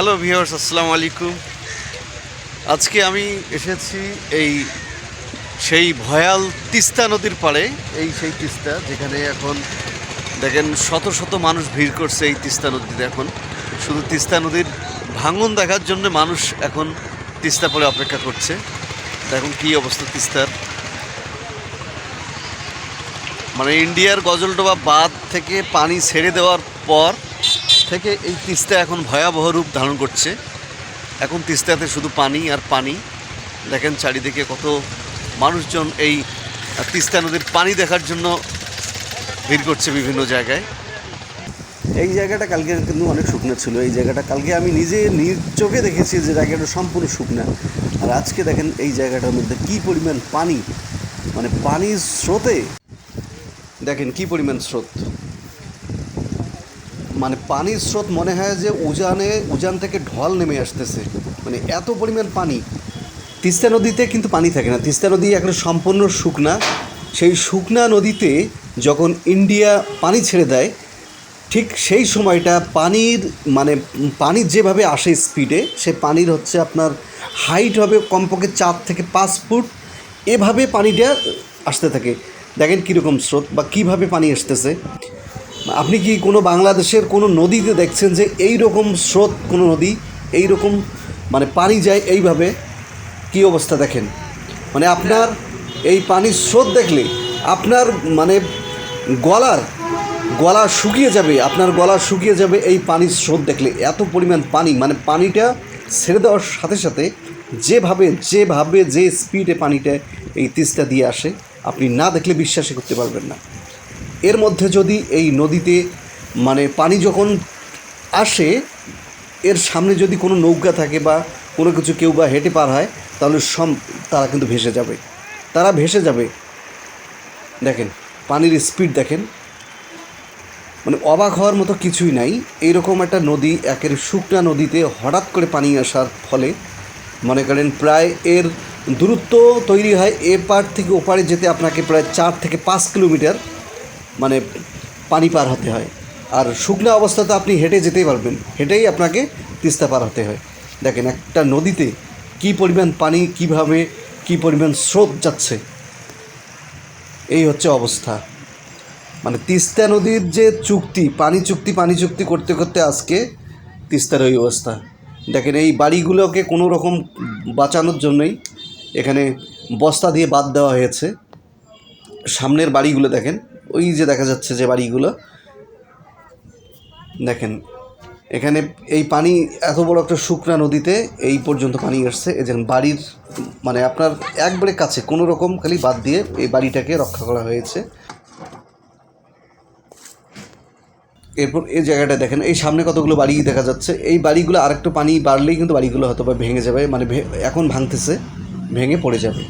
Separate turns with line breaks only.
Hello viewers আসসালামু আলাইকুম আজকে আমি এসেছি এই সেই ভয়াল তিস্তা নদীর পাড়ে, এই সেই তিস্তা যেখানে এখন দেখেন শত শত মানুষ ভিড় করছে এই তিস্তা নদীতে এখন। শুধু তিস্তা নদীর ভাঙন দেখার জন্য মানুষ এখন তিস্তা পরে অপেক্ষা করছে। দেখুন কী অবস্থা তিস্তার। মানে ইন্ডিয়ার গজলডোবা বাঁধ থেকে পানি ছেড়ে দেওয়ার পর থেকে এই তিস্তা এখন ভয়াবহ রূপ ধারণ করছে। এখন তিস্তাতে শুধু পানি আর পানি। দেখেন চারিদিকে কত মানুষজন এই তিস্তা নদীর পানি দেখার জন্য ভিড় করছে বিভিন্ন জায়গায়। এই জায়গাটা কালকে কিন্তু অনেক শুকনো ছিল। এই জায়গাটা কালকে আমি নিজে নিজ চোখে দেখেছি যে জায়গাটা সম্পূর্ণ শুকনা। আর আজকে দেখেন এই জায়গাটার মধ্যে কি পরিমাণ পানি। মানে পানির স্রোতে দেখেন কি পরিমাণ স্রোত। মানে পানির স্রোত মনে হয় যে উজানে, উজান থেকে ঢল নেমে আসতেছে। মানে এত পরিমাণ পানি। তিস্তা নদীতে কিন্তু পানি থাকে না। তিস্তা নদী এখন সম্পূর্ণ শুকনা। সেই শুকনা নদীতে যখন ইন্ডিয়া পানি ছেড়ে দেয়, ঠিক সেই সময়টা পানির মানে পানির যেভাবে আসে স্পিডে, সে পানির হচ্ছে আপনার হাইট হবে কমপক্ষে চার থেকে পাঁচ ফুট। এভাবে পানিটা আসতে থাকে। দেখেন কীরকম স্রোত বা কীভাবে পানি আসতেছে। আপনি কি কোনো বাংলাদেশের কোনো নদীতে দেখছেন যে এই রকম স্রোত কোনো নদী এই রকম মানে পানি যায় এইভাবে? কী অবস্থা দেখেন? মানে আপনার এই পানির স্রোত দেখলে আপনার মানে গলার, গলা শুকিয়ে যাবে, আপনার গলা শুকিয়ে যাবে এই পানির স্রোত দেখলে। এত পরিমাণ পানি মানে পানিটা ছেড়ে দেওয়ার সাথে সাথে যেভাবে যেভাবে, যে স্পিডে পানিটা এই তিস্তা দিয়ে আসে, আপনি না দেখলে বিশ্বাসই করতে পারবেন না। এর মধ্যে যদি এই নদীতে মানে পানি যখন আসে, এর সামনে যদি কোনো নৌকা থাকে বা কোনো কিছু কেউ বা হেঁটে পার হয়, তাহলে সম, তারা কিন্তু ভেসে যাবে। তারা ভেসে যাবে। দেখেন, পানির স্পিড দেখেন। মানে অবাক হওয়ার মতো কিছুই নাই। এইরকম একটা নদী, একের শুকনা নদীতে হঠাৎ করে পানি আসার ফলে, মনে করেন প্রায় এর দূরত্ব তৈরি হয় এ পার থেকে ওপারে যেতে আপনাকে প্রায় চার থেকে পাঁচ কিলোমিটার। মানে পানি পার হতে হয়। আর শুকনা অবস্থাতে আপনি হেঁটে যেতেই পারবেন। হেঁটেই আপনাকে তিস্তা পার হতে হয়। দেখেন, একটা নদীতে কী পরিমাণ পানি, কীভাবে কী পরিমাণ স্রোত যাচ্ছে, এই হচ্ছে অবস্থা। মানে তিস্তা নদীর যে চুক্তি, পানি চুক্তি পানি চুক্তি করতে করতে আজকে তিস্তার ওই অবস্থা। দেখেন, এই বাড়িগুলোকে কোনো রকম বাঁচানোর জন্যই এখানে বস্তা দিয়ে বাদ দেওয়া হয়েছে। সামনের বাড়িগুলো দেখেন ওই যে দেখা যাচ্ছে যে বাড়িগুলো। দেখেন, এখানে এই পানি, এত বড় একটা শুকনা নদীতে এই পর্যন্ত পানি আসছে। যে বাড়ির মানে আপনার একবারে কাছে, কোনো রকম খালি বাদ দিয়ে এই বাড়িটাকে রক্ষা করা হয়েছে। এরপর এই জায়গাটা দেখেন, এই সামনে কতগুলো বাড়ি দেখা যাচ্ছে। এই বাড়িগুলো আরেকটু পানি বাড়লেই কিন্তু বাড়িগুলো হয়তো বা ভেঙে যাবে মানে এখন ভাঙতেছে, ভেঙে পড়ে যাবে।